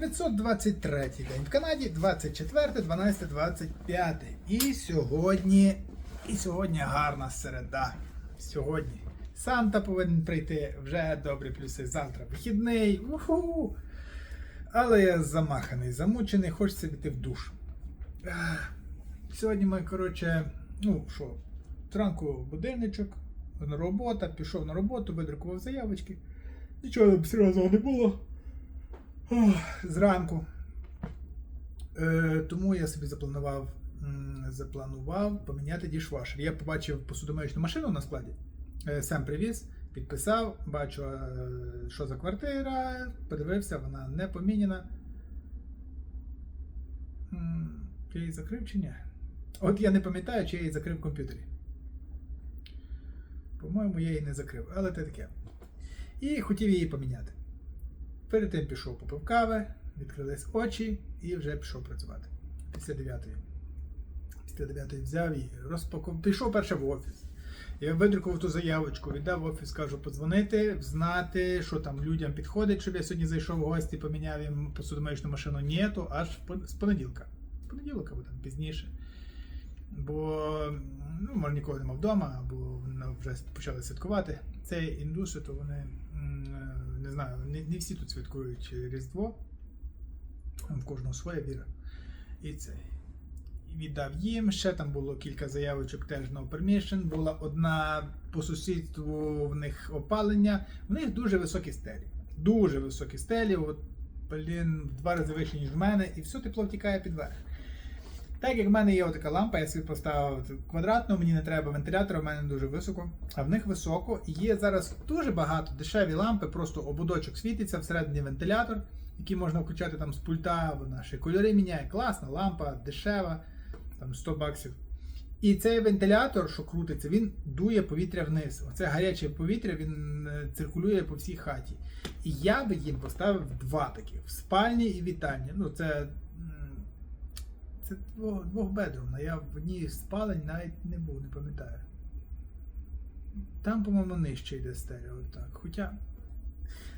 923 день в Канаді, 24, 12, 25. І сьогодні, і сьогодні гарна середа. Сьогодні Санта повинен прийти, вже добрі плюси. Завтра вихідний. Уху. Але я замаханий, замучений, хочеться піти в душ. Сьогодні ми, коротше, ну що, зранку будильничок, робота, пішов на роботу, видрукував заявочки. Нічого там серйозного не було. Зранку. Е, тому я собі запланував, м, запланував поміняти дішвашер. Я побачив посудомоєчну машину на складі. Е, сам привіз, підписав, бачу, е, що за квартира, подивився, вона не поміняна. Я її закрив чи ні? От я не пам'ятаю, чи я її закрив в комп'ютері. По-моєму, я її не закрив, але це таке. І хотів її поміняти. Перед тим пішов попив кави, відкрились очі і вже пішов працювати. Після 9. Після 9 взяв і розпакував. Пішов перше в офіс. Я видрукував ту заявочку, віддав в офіс, кажу, подзвонити, знати, що там людям підходить, щоб я сьогодні зайшов в гості, поміняв їм посудомоєчну машину. Ні, то аж з понеділка. З понеділка або там пізніше. Бо ну, може нікого нема вдома, або вже почали святкувати. Це індуси, то вони не знаю, не, не всі тут святкують Різдво. В кожного своя віра. І це. Віддав їм. Ще там було кілька заявочок теж no permission. Була одна по сусідству в них опалення. В них дуже високі стелі. Дуже високі стелі. От, блін, в два рази вище, ніж в мене, і все тепло втікає під верх. Так як в мене є така лампа, я собі поставив квадратну, мені не треба вентилятора, в мене дуже високо, а в них високо. І є зараз дуже багато дешеві лампи, просто ободочок світиться, всередині вентилятор, який можна включати там з пульта, вона ще кольори міняє. Класна лампа, дешева, там 100 баксів. І цей вентилятор, що крутиться, він дує повітря вниз. Оце гаряче повітря, він е, циркулює по всій хаті. І я би їм поставив два таких в спальні і вітальні. Ну, це це дво- двохбедрумна. Я в одній з спалень навіть не був, не пам'ятаю. Там, по-моєму, нижче йде стеля, отак. Хоча.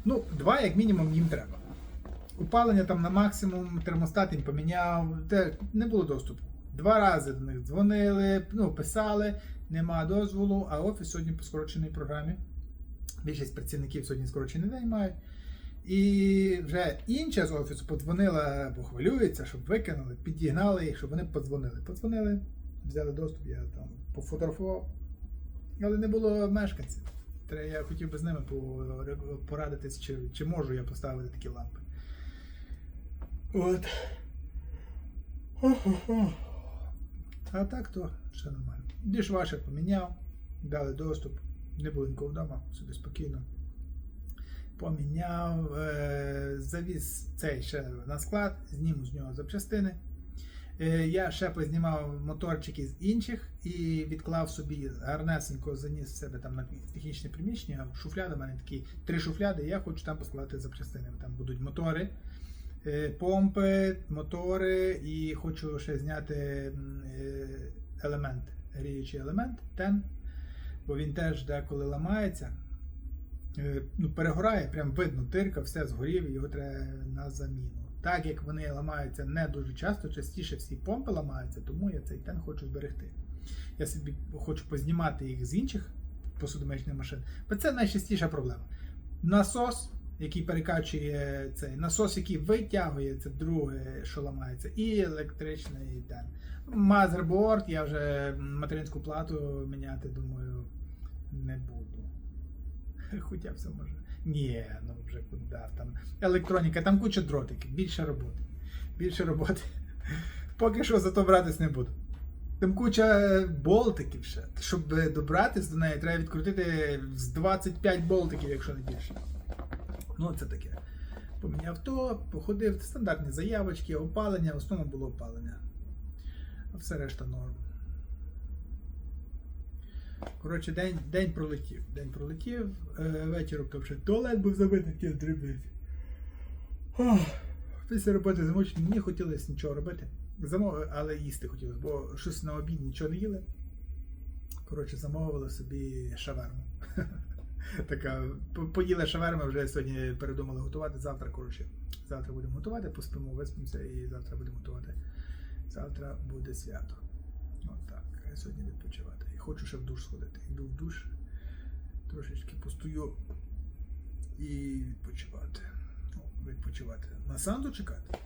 Ну, два, як мінімум, їм треба. Опалення там на максимум, термостат їм поміняв, де не було доступу. Два рази до них дзвонили, ну, писали, нема дозволу, а офіс сьогодні по скороченій програмі. Більшість працівників сьогодні скорочений день мають. І вже інша з офісу подзвонила, бо хвилюється, щоб викинули, підігнали їх, щоб вони подзвонили. Подзвонили, взяли доступ, я там пофотографував. Але не було мешканців. Я хотів би з ними порадитись, чи, чи можу я поставити такі лампи. От. А так то все нормально. Дішвашер поміняв, дали доступ, не було нікого вдома, собі спокійно. Поміняв, е, завіз цей ще на склад, зніму з нього запчастини. Е, я ще познімав моторчики з інших і відклав собі гарнесенько, заніс себе там на технічне приміщення. Шуфляда в мене такі три шуфляди, я хочу там поскладати запчастини. Там будуть мотори, е, помпи, мотори, і хочу ще зняти елемент, гріючий елемент, тен, бо він теж деколи ламається. Е, Ну, перегорає, прям видно, тирка, все згорів, його треба на заміну. Так як вони ламаються не дуже часто, частіше всі помпи ламаються, тому я цей тен хочу зберегти. Я собі хочу познімати їх з інших посудомоєчних машин, бо це найчастіша проблема. Насос, який перекачує цей насос, який витягує, це друге, що ламається, і електричний тен. Мазерборд, я вже материнську плату міняти, думаю, не буду. Хоча все може. Ні, ну вже куди там. Електроніка, там куча дротиків, більше роботи. Більше роботи. Поки що зато братись не буду. Там куча болтиків ще. Щоб добратись до неї, треба відкрутити з 25 болтиків, якщо не більше. Ну, це таке. Поміняв то, походив, стандартні заявочки, опалення, в основному було опалення. А все решта норм. Коротше, день, день пролетів. День пролетів, е, вечором там туалет був забитий, хотів дрібити. Після роботи замучені, не хотілося нічого робити. Замов... Але їсти хотілося, бо щось на обід нічого не їли. Коротше, замовили собі шаверму. така по- поїла шаверми, вже сьогодні передумали готувати. Завтра, коротше, завтра будемо готувати, поспимо, виспимося і завтра будемо готувати. Завтра буде свято. Я сьогодні відпочивати. І хочу ще в душ сходити. Йду в душ, трошечки постою і відпочивати. Ну, відпочивати. На санду чекати?